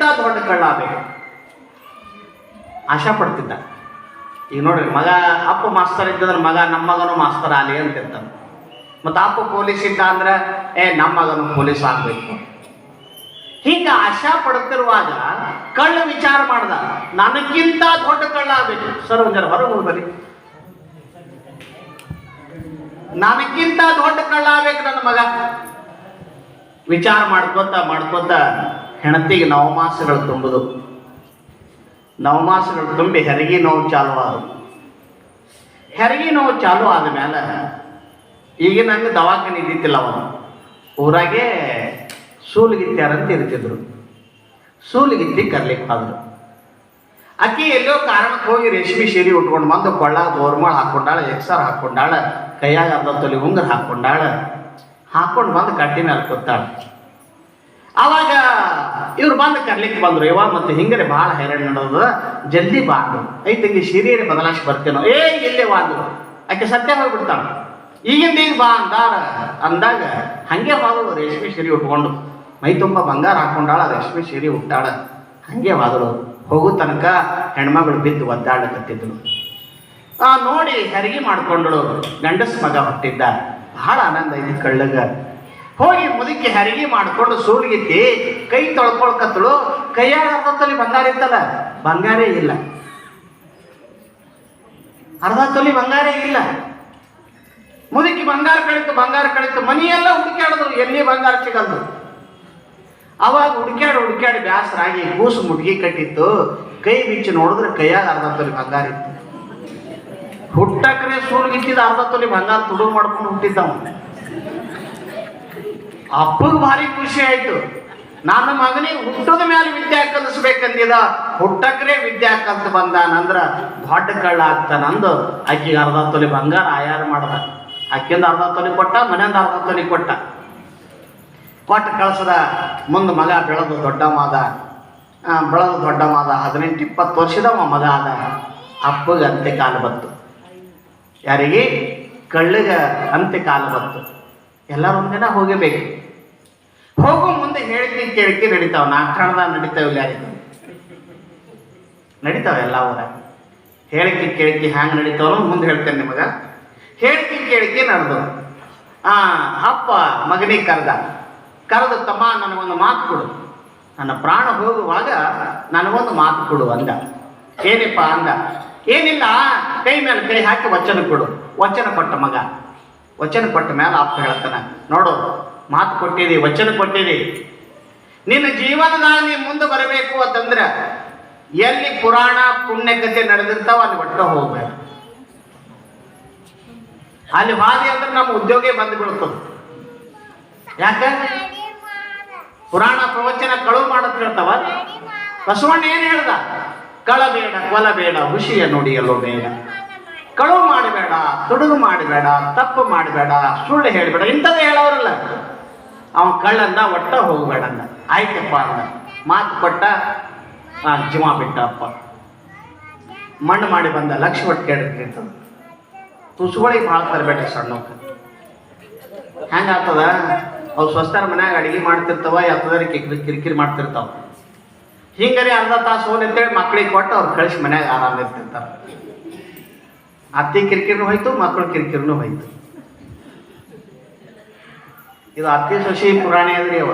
ನನಗಿಂತ ದೊಡ್ಡ ಕಳ್ಳ ಬೇಕು ಆಶಾ ಪಡ್ತಿದ್ದ. ಈಗ ನೋಡ್ರಿ, ಮಗ, ಅಪ್ಪ ಮಾಸ್ತರ್ ಇದ್ದಂದ್ರೆ ಮಗ, ನಮ್ಮ ಮಗನು ಮಾಸ್ತರ್ ಆಗಲಿ ಅಂತ ಇರ್ತಾನೆ ಮತ್ತು ಅಪ್ಪ ಪೊಲೀಸ್ ಇದ್ದ ಅಂದ್ರೆ, ಏ, ನಮ್ಮ ಮಗನು ಪೊಲೀಸ್ ಆಗಬೇಕು. ಹೀಗ ಆಶಾ ಪಡ್ತಿರುವಾಗ ಕಳ್ಳ ವಿಚಾರ ಮಾಡ್ದ, ನನಗಿಂತ ದೊಡ್ಡ ಕಳ್ಳ ಆಗ್ಬೇಕು. ಸರ್ ಒಂದರ ಹೊರಗೆ ಹೋಗ್ಬರಿ ನನಗಿಂತ ದೊಡ್ಡ ಕಳ್ಳ ಆಗ್ಬೇಕು ನನ್ನ ಮಗ. ವಿಚಾರ ಮಾಡ್ಕೋತ ಮಾಡ್ಕೋತ ಹೆಣತಿಗೆ ನವಮಾಸಗಳು ತುಂಬುದು. ನವಮಾಸಗಳು ತುಂಬಿ ಹೆರಿಗೆ ನೋವು ಚಾಲು ಆದವು ಹೆರಿಗೆ ನೋವು ಚಾಲು ಆದ ಮೇಲೆ ಈಗ ನಂಗೆ ದವಾಖಾನೆ ಇದ್ದಿತ್ತಿಲ್ಲ ಅವನು. ಊರಾಗೆ ಸೂಲಿಗಿತ್ತಾರಂತ ಇರ್ತಿದ್ರು. ಸೂಲಿಗಿತ್ತಿ ಕರ್ಲಿಕ್ಕೆ ಹೋದ್ರು. ಅಕ್ಕಿ ಎಲ್ಲೋ ಕಾರಣಕ್ಕೆ ಹೋಗಿ ರೇಷ್ಮೆ ಸೀರೆ ಉಟ್ಕೊಂಡು ಬಂದು ಕೊಳ್ಳ, ಗೋರ್ಮಾಳ ಹಾಕೊಂಡಾಳ, ಎಕ್ಸರ್ ಹಾಕೊಂಡಾಳ, ಕೈಯಾಗ ಅರ್ಧ ತೊಲಿ ಉಂಗುರ ಹಾಕೊಂಡಾಳ, ಹಾಕೊಂಡು ಬಂದು ಕಟ್ಟಿ ಮೇಲೆ ಅವಾಗ ಇವ್ರು ಬಂದು ಕರ್ಲಿಕ್ಕೆ ಬಂದ್ರು. ಇವ ಮತ್ತೆ ಹಿಂಗರೆ ಭಾಳ ಹೈರಾಣ ನಡೆದ ಜಲ್ದಿ ಬಾರ್ದು ಅಂದ್ರು. ಐ ತಂಗಿ ಸೀರೆ ಬದಲಾಯಿಸಿ ಬರ್ತೇನೋ. ಏ ಇಲ್ಲೇ ವಾದ್ರು ಆಕೆ ಸತ್ಯ ಹೋಗ್ಬಿಡ್ತಾಳ ಈಗಿಂದ ಈಗ ಬಾ ಅಂದಾರ ಅಂದಾಗ ಹಂಗೆ ಬಾದಳು ರೇಷ್ಮೆ ಸೀರೆ ಉಟ್ಕೊಂಡು. ಮೈ ತುಂಬ ಬಂಗಾರ ಹಾಕೊಂಡಾಳ, ರೇಷ್ಮೆ ಸೀರೆ ಉಟ್ಟಾಳ. ಹಂಗೆ ಬಾದಳು ಹೋಗೋ ತನಕ ಹೆಣ್ಮಗಳು ಬಿದ್ದು ಒದ್ದಾಡಕತ್ತಿದ್ಳು ಆ ನೋಡಿ ಹೆರಿಗೆ ಮಾಡ್ಕೊಂಡಳು. ಗಂಡಸ್ ಮಗ ಹುಟ್ಟಿದ್ದ. ಬಹಳ ಆನಂದ ಐತಿ ಕಳ್ಳಗ. ಹೋಗಿ ಮುದುಕಿ ಹೆರಿಗೆ ಮಾಡ್ಕೊಂಡು ಸೂರ್ಗಿತ್ತಿ ಕೈ ತೊಳ್ಕೊಳ್ಕತ್ತಳು ಕೈಯಾಗ ಅರ್ಧ ಬಂಗಾರ ಇತ್ತಲ್ಲ? ಬಂಗಾರೇ ಇಲ್ಲ. ಅರ್ಧ ತೊಲಿ ಬಂಗಾರೇ ಇಲ್ಲ. ಮುದುಕಿ ಬಂಗಾರ ಕಳಿತು ಬಂಗಾರ ಕಳಿತು, ಮನೆಯೆಲ್ಲ ಹುಡುಕ್ಯಾಡಿದ್ರು, ಎಲ್ಲಿ ಬಂಗಾರ ಸಿಗಲ್ದು? ಅವಾಗ ಹುಡುಕ್ಯಾಡಿ ಹುಡುಕ್ಯಾಡಿ, ಬ್ಯಾಸರಾಗಿ ಕೂಸು ಮುಟ್ಗಿ ಕಟ್ಟಿತ್ತು. ಕೈ ಬಿಚ್ಚಿ ನೋಡಿದ್ರೆ ಕೈಯಾಗ ಅರ್ಧ ತೊಲಿ ಬಂಗಾರ ಇತ್ತು. ಹುಟ್ಟಕ್ರೆ ಸೂಳ್ಗಿಟ್ಟಿದ ಅರ್ಧ ತೊಲಿ ಬಂಗಾರ ತುಡು ಮಾಡ್ಕೊಂಡು ಹುಟ್ಟಿದ್ದವ ಅಪ್ಪಗೆ ಭಾರಿ ಖುಷಿ ಆಯ್ತು. ನನ್ನ ಮಗನಿಗೆ ಹುಟ್ಟದ ಮೇಲೆ ವಿದ್ಯಾ ಕಲಿಸ್ಬೇಕಂದಿದ ಹುಟ್ಟಕ್ರೆ ವಿದ್ಯಾ ಕಲ್ತ್ ಬಂದಾನಂದ್ರ ದೊಡ್ಡ ಕಳ್ಳ ಆಗ್ತಾನಂದು ಆಕಿಗೆ ಅರ್ಧ ತೊಲಿ ಬಂಗಾರ ಆಯಾರ ಮಾಡ್ದ. ಆಕಿಂದ ಅರ್ಧ ತೊಲಿ ಕೊಟ್ಟ, ಮನೆಯಿಂದ ಅರ್ಧ ತೊಲಿ ಕೊಟ್ಟ. ಕೊಟ್ಟು ಕಳ್ಸದ, ಮುಂದೆ ಮಗ ಬೆಳೆದು ದೊಡ್ಡ ಮಾದ ಬೆಳೆದು ದೊಡ್ಡವಾದ ಹದಿನೆಂಟು, ಇಪ್ಪತ್ತು ವರ್ಷದವ ಮಗ ಆದ. ಅಪ್ಪಗೆ ಅಂತ್ಯ ಕಾಲು ಬಂತು. ಯಾರಿಗೆ? ಕಳ್ಳಿಗ ಅಂತ್ಯ ಕಾಲು ಬಂತು. ಎಲ್ಲರೂ ಒಂದಿನ ಹೋಗಬೇಕು. ಹೋಗೋ ಮುಂದೆ ಹೇಳಿದ್ನಿ ಕೇಳಿಕೆ ನಡೀತಾವ. ನಾಟಕದ ನಡೀತಾವ ಇಲ್ಲ ನಡೀತಾವ ಎಲ್ಲ ಊರ. ಹೇಳಿಕೆ ಕೇಳಿಕೆ ಹ್ಯಾಂಗೆ ನಡೀತಾವ ಮುಂದೆ ಹೇಳ್ತೇನೆ ನಿಮಗೆ. ಹೇಳಿಕೆ ಕೇಳಿಕೆ ನಡೆದು. ಆ, ಅಪ್ಪ ಮಗನಿಗೆ ಕರೆದ. ಕರೆದು ತಮ್ಮ, ನನಗೊಂದು ಮಾತು ಕೊಡು. ನನ್ನ ಪ್ರಾಣ ಹೋಗುವಾಗ ನನಗೊಂದು ಮಾತು ಕೊಡು ಅಂದ. ಏನಪ್ಪ ಅಂದ. ಏನಿಲ್ಲ, ಕೈ ಮೇಲೆ ಕೈ ಹಾಕಿ ವಚನ ಕೊಡು. ವಚನ ಕೊಟ್ಟ ಮಗ. ವಚನ ಕೊಟ್ಟ ಮೇಲೆ ಆಪ್ತ ಹೇಳ್ತಾನೆ, ನೋಡು, ಮಾತು ಕೊಟ್ಟಿದಿ, ವಚನ ಕೊಟ್ಟಿದಿ. ನಿನ್ನ ಜೀವನದಾಗ ನೀ ಮುಂದೆ ಬರಬೇಕು ಅಂತಂದ್ರೆ ಎಲ್ಲಿ ಪುರಾಣ, ಪುಣ್ಯಕತೆ ನಡೆದಿರ್ತಾವ ಅಲ್ಲಿ ಒಟ್ಟ ಹೋಗ್ಬೇಕು ಅಲ್ಲಿ ಹಾದಿ ಅಂದ್ರೆ ನಮ್ಮ ಉದ್ಯೋಗ ಬಂದು ಬೀಳ್ತದೆ ಯಾಕ? ಪುರಾಣ ಪ್ರವಚನ ಕಳು ಹೇಳ್ತಾವ ಬಸವಣ್ಣ ಏನು ಹೇಳ್ದ? ಕಳಬೇಡ, ಕೊಲಬೇಡ, ಹುಷಿಯ ನುಡಿಯಲು ಬೇಡ. ಕಳು ಮಾಡಬೇಡ, ತುಡುಗು ಮಾಡಬೇಡ, ತಪ್ಪು ಮಾಡಬೇಡ, ಸುಳ್ಳು ಹೇಳಬೇಡ, ಇಂಥದ್ದು ಹೇಳೋರಲ್ಲ. ಅವನು ಕಳ್ಳಂದ ಒಟ್ಟ ಹೋಗಬೇಡ ಅಂದ ಆಯ್ತಪ್ಪ ಅಂದ. ಮಾತು ಕೊಟ್ಟ ಜೀವ ಬಿಟ್ಟ ಅಪ್ಪ ಮಣ್ಣು ಮಾಡಿ ಬಂದ ಲಕ್ಷ ಒಟ್ಟು ಕೇಳಿರ್ತದ ತುಸುಗಳಿಗೆ ಭಾಳ ತರಬೇಡ್ರಿ ಸಣ್ಣಕ್ಕೆ ಹೆಂಗಾಗ್ತದ? ಅವು ಸ್ವಸ್ಥರ ಮನ್ಯಾಗ ಅಡಿಗೆ ಮಾಡ್ತಿರ್ತಾವ, ಯಾವ್ದಾದ್ರೆ ಕಿರಿಕಿರಿ ಕಿರಿಕಿರಿ ಮಾಡ್ತಿರ್ತಾವ. ಹಿಂಗರಿ ಅರ್ಧ ತಾಸು ಹೋಗಿ ಅಂತೇಳಿ ಮಕ್ಳಿಗೆ ಕೊಟ್ಟು ಅವ್ರು ಕಳಿಸಿ ಮನ್ಯಾಗ ಆರಾಮ ಇರ್ತಿರ್ತಾರ ಅತ್ತಿ ಕಿರಿಕಿರಿನೂ ಹೋಯ್ತು, ಮಕ್ಕಳು ಕಿರಿಕಿರಿನೂ ಹೋಯ್ತು. ಇದು ಅತ್ತಿ ಸೊಸಿ ಪುರಾಣಿ ಅದ್ರಿ ಅವ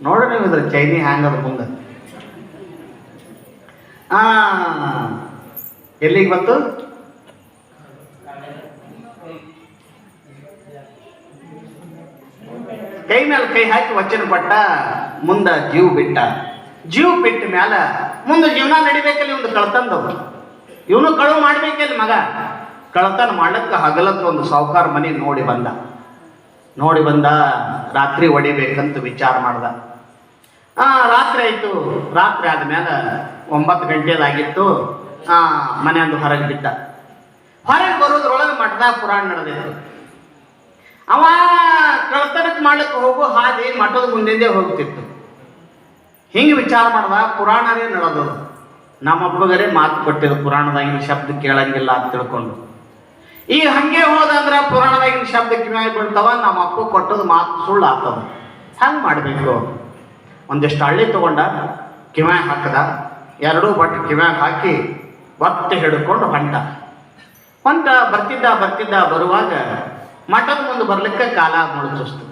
ನೋಡ್ರಿ ನೀವು ಇದ್ರ ಚೈನಿ ಹ್ಯಾಂಗದ ಮುಂದೆ ಆ, ಎಲ್ಲಿಗೆ ಬಂತು? ಕೈ ಮೇಲೆ ಕೈ ಹಾಕಿ ವಚನ ಪಟ್ಟ ಮುಂದ ಜೀವ ಬಿಟ್ಟ. ಜೀವ ಬಿಟ್ಟ ಮ್ಯಾಲ ಮುಂದೆ ಜೀವನ ನಡಿಬೇಕಲ್ಲಿ ಒಂದು ಕಳ್ತಂದವು. ಇವನು ಕಳುವು ಮಾಡ್ಬೇಕಲ್ಲಿ ಮಗ. ಕಳ್ತನ ಮಾಡಕ್ಕೆ ಹಗಲತ್ತು ಒಂದು ಸಾವುಕಾರ ಮನೆ ನೋಡಿ ಬಂದ. ನೋಡಿ ಬಂದ, ರಾತ್ರಿ ಹೊಡಿಬೇಕಂತ ವಿಚಾರ ಮಾಡ್ದ. ಆ, ರಾತ್ರಿ ಆಯಿತು. ರಾತ್ರಿ ಆದಮೇಲೆ ಒಂಬತ್ತು ಗಂಟೆದಾಗಿತ್ತು ಆ, ಮನೆಯೊಂದು ಹೊರಗೆ ಬಿದ್ದ. ಹೊರಗೆ ಬರೋದ್ರೊಳಗೆ ಮಠದ ಪುರಾಣ ನಡೆದಿತ್ತು. ಅವ ಕಳ್ತನಕ್ಕೆ ಮಾಡಕ್ಕೆ ಹೋಗೋ, ಹಾದಿ ಮಠದ ಮುಂದಿಂದೆ ಹೋಗ್ತಿತ್ತು. ಹಿಂಗೆ ವಿಚಾರ ಮಾಡ್ದ ಪುರಾಣನೇ ನಡೆದದು ನಮ್ಮಪ್ಪಗರೇ ಮಾತು ಕೊಟ್ಟಿದ್ದು ಪುರಾಣದಾಗಿನ ಶಬ್ದ ಕೇಳಂಗಿಲ್ಲ ಅಂತ ತಿಳ್ಕೊಂಡು. ಈಗ ಹಂಗೆ ಹೋದಂದ್ರ ಪುರಾಣದಾಗಿನ ಶಬ್ದ ಕಿವಿಯಾಗಿ ಬೀಳ್ತಾವ, ನಮ್ಮ ಅಪ್ಪ ಕೊಟ್ಟದ ಮಾತು ಸುಳ್ಳು ಆಗ್ತದ. ಹಂಗೆ ಮಾಡಬೇಕು. ಒಂದಿಷ್ಟು ಹಳ್ಳಿ ತಗೊಂಡ, ಕಿವ್ಯಾಗ ಹಾಕದ. ಎರಡೂ ಬಟ್ ಕಿವ್ಯಾಗ ಹಾಕಿ ಒತ್ತೆ ಹಿಡ್ಕೊಂಡು ಹೊಂಟ. ಹೊಂಟ, ಬರ್ತಿದ್ದ ಬರ್ತಿದ್ದ ಬರುವಾಗ ಮಠದ ಮುಂದೆ ಬರ್ಲಿಕ್ಕೆ ಕಾಲ ಮುಳುಚಿಸ್ತು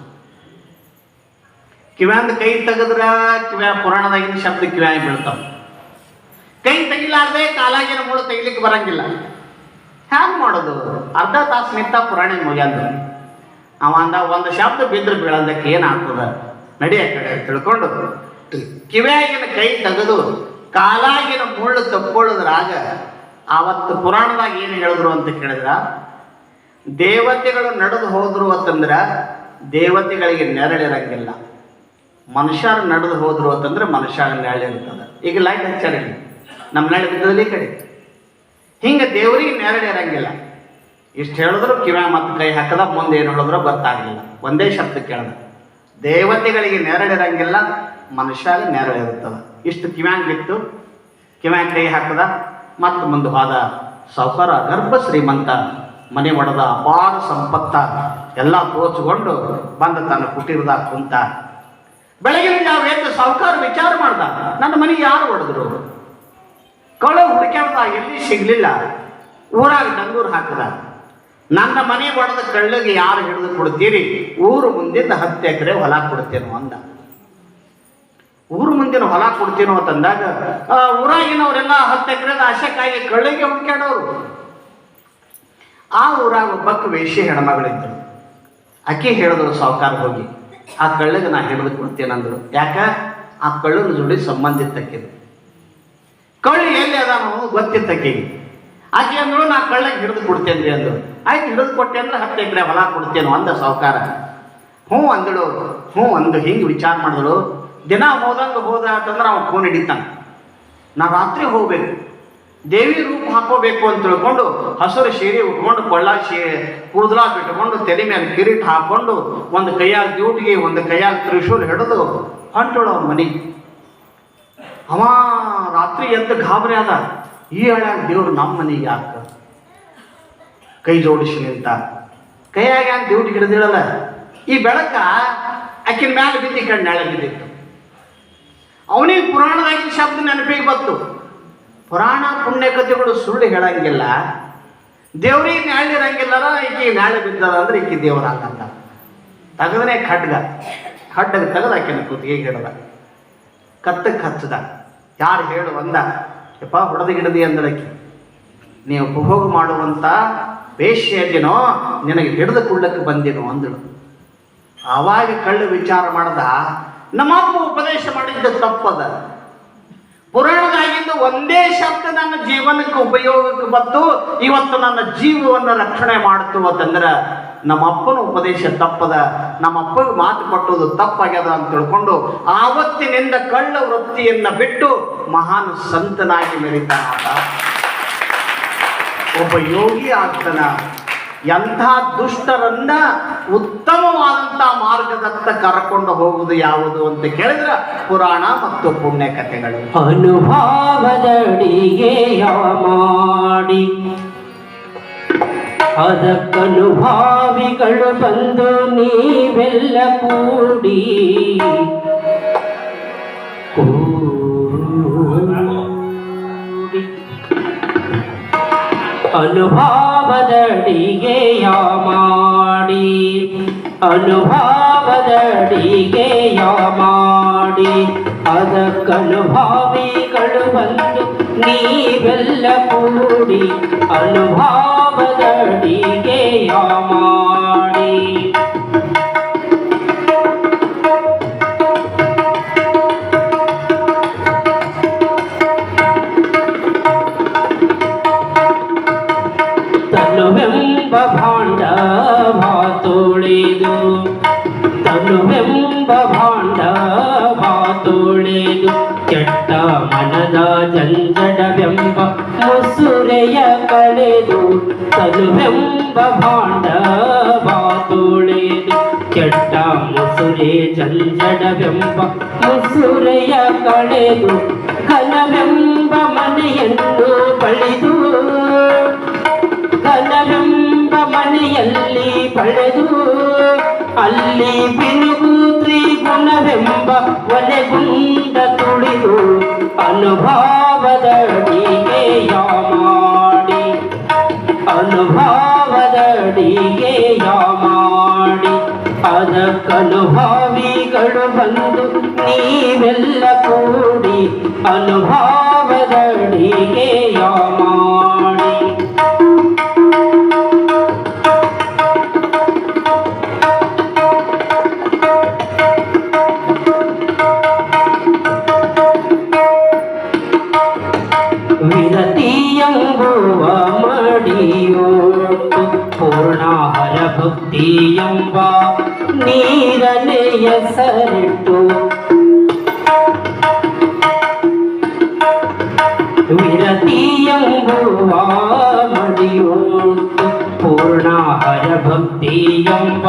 ಕಿವ್ಯಾಂದ ಕೈ ತೆಗೆದ್ರ ಕಿವ್ಯಾ ಪುರಾಣದಾಗಿನ ಶಬ್ದ ಕಿವ್ಯಾಗ ಬೀಳ್ತಾವ. ಕೈ ತೆಗಿಲಾರ್ದೆ ಕಾಲಾಗಿನ ಮುಳು ತೆಗಿಲಿಕ್ಕೆ ಬರಂಗಿಲ್ಲ. ಹ್ಯಾಂಗ ಮಾಡೋದು? ಅರ್ಧ ತಾಸು ನಿಂತ ಪುರಾಣ ಮುಗಿಯಂದು ಅವ ಅಂದ, ಒಂದು ಶಬ್ದ ಬಿದ್ರೆ ಬೀಳಂದಕ್ಕೆ ಏನಾಗ್ತದ? ನಡೆಯ ಕಡೆ ತಿಳ್ಕೊಂಡು ಕಿವ್ಯಾಗಿನ ಕೈ ತೆಗೆದು ಕಾಲಾಗಿನ ಮುಳ್ಳು ತಕ್ಕೊಳ್ಳೋದ್ರಾಗ ಆವತ್ತು ಪುರಾಣದಾಗ ಏನು ಹೇಳಿದ್ರು ಅಂತ ಕೇಳಿದ್ರ? ದೇವತೆಗಳು ನಡೆದು ಹೋದ್ರು ಅಂತಂದ್ರ ದೇವತೆಗಳಿಗೆ ನೆರಳಿರಂಗಿಲ್ಲ ಮನುಷ್ಯರು ನಡೆದು ಹೋದ್ರು ಅಂತಂದ್ರೆ ಮನುಷ್ಯರ ನೆರಳಿರ್ತದ ಈಗ ಲೈಟ್ ಹಚ್ಚಾರ. ನಮ್ಮ ನೆರಳು ಬಿದ್ದದಲ್ಲಿ ಕಡೆ. ಹಿಂಗೆ ದೇವರಿಗೆ ನೆರಳು ಇರಂಗಿಲ್ಲ. ಇಷ್ಟು ಹೇಳಿದ್ರು ಕಿವ್ಯಾ ಮತ್ತು ಕೈ ಹಾಕದ, ಮುಂದೆ ಏನು ಹೇಳಿದ್ರು ಗೊತ್ತಾಗಲಿಲ್ಲ. ಒಂದೇ ಶಬ್ದ ಕೇಳ್ದ. ದೇವತೆಗಳಿಗೆ ನೆರಳಿರಂಗಿಲ್ಲ ಮನುಷ್ಯಗೆ ನೆರಳಿರುತ್ತದೆ ಇಷ್ಟು ಕಿವ್ಯಾಂಗ್ ಬಿತ್ತು ಕಿವ್ಯಾಂಗ್ ಕೈ ಹಾಕದ ಮತ್ತು ಮುಂದೆ ಹೋದ ಸೌಕರ, ಗರ್ಭ ಶ್ರೀಮಂತ, ಮನೆ ಒಡೆದ ಅಪಾರ ಸಂಪತ್ತ, ಎಲ್ಲ ತೋಚ್ಕೊಂಡು ಬಂದ ತನ್ನ ಕುಟೀರದಾಗ ಕುಂತ. ಬೆಳಗಿನ ಜಾವ ಎದ್ದು ಸಾವುಕಾರ ವಿಚಾರ ಮಾಡ್ದ. ನನ್ನ ಮನೆ ಯಾರು ಹೊಡೆದ್ರು? ಕಳ ಹುಡುಕ್ಯಾಡ್ದ ಎಲ್ಲಿ ಸಿಗ್ಲಿಲ್ಲ. ಊರಾಗ ಡಂಗೂರ್ ಹಾಕದ. ನನ್ನ ಮನೆ ಬಡದ ಕಳ್ಳಿಗೆ ಯಾರು ಹಿಡಿದು ಕೊಡ್ತೀರಿ? ಊರು ಮುಂದಿನ ಹತ್ತು ಎಕರೆ ಹೊಲ ಕೊಡ್ತೇನೋ ಅಂದ. ಊರು ಮುಂದಿನ ಹೊಲ ಕೊಡ್ತೀನೋ ಅಂತಂದಾಗ ಊರಾಗಿನವರೆಲ್ಲ ಹತ್ತು ಎಕರೆ ಆಶಕ್ಕಾಗಿ ಕಳ್ಳಿಗೆ ಹುಡುಕ್ಯಾಡೋರು. ಆ ಊರಾಗ ಒಬ್ಬಕ್ಕೆ ವೇಷಿ ಹೆಣ್ಮಗಳಿದ್ದರು. ಅಕ್ಕಿ ಹೇಳಿದ್ರು ಸಾವುಕಾರ ಹೋಗಿ, ಆ ಕಳ್ಳಿಗೆ ನಾ ಹಿಡಿದು ಅಂದರು ಯಾಕ? ಆ ಕಳ್ಳನ ಜೋಡಿ ಸಂಬಂಧಿತಕ್ಕಿದ್ರು ಕಳ್ಳಿ ಎಲ್ಲಿ ಅದಾನು ಗೊತ್ತಿತ್ತಕ್ಕಿಗೆ ಆಕೆ ಅಂದ್ರು ನಾ ಕಳ್ಳಗೆ ಹಿಡಿದು ಕೊಡ್ತೇನ್ರಿ ಅಂದ್ರು ಆಯ್ತು, ಹಿಡಿದು ಕೊಟ್ಟೆ ಅಂದ್ರೆ ಹತ್ತು ಎಕರೆ ಹೊಲ ಕೊಡ್ತೇನೆ, ಅಂದ ಸಾವುಕಾರ. ಹ್ಞೂ ಅಂದಳು, ಹ್ಞೂ ಅಂದು ಹಿಂಗೆ ವಿಚಾರ ಮಾಡಿದಳು. ದಿನ ಹೋದಂಗೆ ಹೋದ ಅಂತಂದ್ರೆ ಅವ್ನು ಫೋನ್ ಹಿಡಿತಾನೆ. ನಾ ರಾತ್ರಿ ಹೋಗ್ಬೇಕು. ದೇವಿ ರೂಪ ಹಾಕೋಬೇಕು ಅಂತ ತಿಳ್ಕೊಂಡು ಹಸಿರು ಸೀರೆ ಉಟ್ಕೊಂಡು ಕೊಳ್ಳ ಶೇ ಕೂದಲ ಬಿಟ್ಕೊಂಡು ತೆರೆ ಮೇಲೆ ಕಿರೀಟ್ ಹಾಕೊಂಡು ಒಂದು ಕೈಯಾಗ ಡ್ಯೂಟಿಗೆ ಒಂದು ಕೈಯಾಗ ತ್ರಿಶೂಲ್ ಹಿಡಿದು ಹೊಂಟಳು ಅವ್ನ ಮನೆಗೆ ಅವ ರಾತ್ರಿ ಎಂತ ಗಾಬರಿ ಅದ. ಈ ಹಳ್ಯಾಗ ದೇವ್ರು ನಮ್ಮ ಮನೆಗೆ ಯಾಕ? ಕೈ ಜೋಡಿಸಿ ನಿಂತ. ಕೈಯಾಗ ಯಾಕೆ ದೇವ್ರಿಗೆ ಹಿಡಿದಿಳಲ್ಲ ಈ ಬೆಳಕ ಆಕಿನ ಮ್ಯಾಲ ಬಿದ್ದಿ ಕಣ್ಣು ನೆಳ ಬಿದ್ದಿತ್ತು. ಅವನಿಗೆ ಪುರಾಣದಾಗಿನ ಶಬ್ದ ನೆನಪಿಗೆ ಬಂತು. ಪುರಾಣ ಪುಣ್ಯ ಕಥೆಗಳು ಸುಳ್ಳು ಹೇಳಂಗಿಲ್ಲ. ದೇವ್ರಿಗೆ ನ್ಯಾಳಿರಂಗಿಲ್ಲ ಈಕಿ ನ್ಯಾಳೆ ಬಿದ್ದದ ಅಂದ್ರೆ ಈಕಿ ದೇವರ ಅಂತ ತಗದನೆ ಖಡ್ಗ. ಖಡ್ಗ ತೆಗೆದು ಆಕಿನ ಕುತ್ತಿಗೆ ಹಿಡ್ದ. ಕತ್ತಕ್ಕೆ ಹಚ್ಚದ. ಯಾರು ಹೇಳು ಅಂದ. ಯಪ್ಪ ಹೊಡೆದು ಗಿಡದಿ ಅಂದಳಕ್ಕೆ ನೀವು ಉಪಭೋಗ ಮಾಡುವಂಥ ವೇಶ್ಯದಿನೋ ನಿನಗೆ ಹಿಡಿದು ಕೊಳ್ಳಕ್ಕೆ ಬಂದಿನೋ ಅಂದಳು. ಆವಾಗ ಕಳ್ಳು ವಿಚಾರ ಮಾಡ್ದ, ನಮ್ಮಪ್ಪ ಉಪದೇಶ ಮಾಡಿದ್ದು ತಪ್ಪದ. ಪುರಾಣದಾಗಿದ್ದು ಒಂದೇ ಶಬ್ದ ನನ್ನ ಜೀವನಕ್ಕೆ ಉಪಯೋಗಕ್ಕೆ ಬಂದು, ಇವತ್ತು ನನ್ನ ಜೀವವನ್ನು ರಕ್ಷಣೆ ಮಾಡ್ತು ಅಂತಂದ್ರೆ ನಮ್ಮಪ್ಪನ ಉಪದೇಶ ತಪ್ಪದ ನಮ್ಮ ಅಪ್ಪನ ಮಾತು ಕೊಟ್ಟೋದು ತಪ್ಪಾಗ್ಯದ ಅಂತ ತಿಳ್ಕೊಂಡು ಆವತ್ತಿನಿಂದ ಕಳ್ಳ ವೃತ್ತಿಯನ್ನ ಬಿಟ್ಟು ಮಹಾನ್ ಸಂತನಾಗಿ ಮೆರಿತಾನಾದ ಒಬ್ಬ ಯೋಗಿ ಆಗ್ತಾನ ಎಂಥ ದುಷ್ಟರನ್ನ ಉತ್ತಮವಾದಂಥ ಮಾರ್ಗದತ್ತ ಕರ್ಕೊಂಡು ಹೋಗುವುದು ಯಾವುದು ಅಂತ ಕೇಳಿದ್ರೆ ಪುರಾಣ ಮತ್ತು ಪುಣ್ಯ ಕಥೆಗಳು ಅನುಭವದಡಿಗೆ ಮಾಡಿ ಅದಕ್ಕನುಭಾವಿಗಳು ಬಂದು ನೀವೆಲ್ಲ ಕೂಡಿ ಅನುಭಾವದಡಿಗೆ ಮಾಡಿ ಅನುಭಾವದಡಿಗೆಯ ಮಾಡಿ. ಅದಕ್ಕನುಭಾವಿಗಳು ಬಂದು ನೀವೆಲ್ಲ ಕೂಡಿ ಅನುಭಾವದಡಿಗೆಯ ಮಾಡಿ ತನುವೆಂಬ ಭಾಂಡ ತೊಳೆದು ಕೆಟ್ಟ ಮುಸುರೆ ಜಂಜಡವೆಂಬ ಮುಸುರೆಯ ಕಳೆದು ಕಲವೆಂಬ ಮನೆಯನ್ನು ಬಳಿದು ಕಲವೆಂಬ ಮನೆಯಲ್ಲಿ ಪಡೆದು ಅಲ್ಲಿ ಬಿರುಗು ತ್ರಿಗುಣವೆಂಬ ಒಲೆಗುಂಡ ತುಳಿದು ಅನುಭವದಡಿಗೆಯ ಅದಕ್ಕನುಭಾವಿಗಳು ಬಂದು ನೀವೆಲ್ಲ ಕೂಡಿ ಅನುಭವದಡಿಗೆಯ ಮಾಡಿ ವಿರತಿಯಂಬುವ ಮಡಿಯೋಟು ಪೂರ್ಣಾಹರ ಭಕ್ತಿಯಂಬ ನೀರನೆಯ ಸರಿಟ್ಟು ವಿರತಿಯಂಬುವ ಮಡಿಯೋಟು ಪೂರ್ಣಾಹರ ಭಕ್ತಿಯಂಬ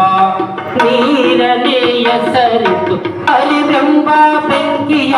ನೀರನೆಯ ಸರಿಟ್ಟು ಅರಿವೆಂಬ ಬೆಂಕಿಯ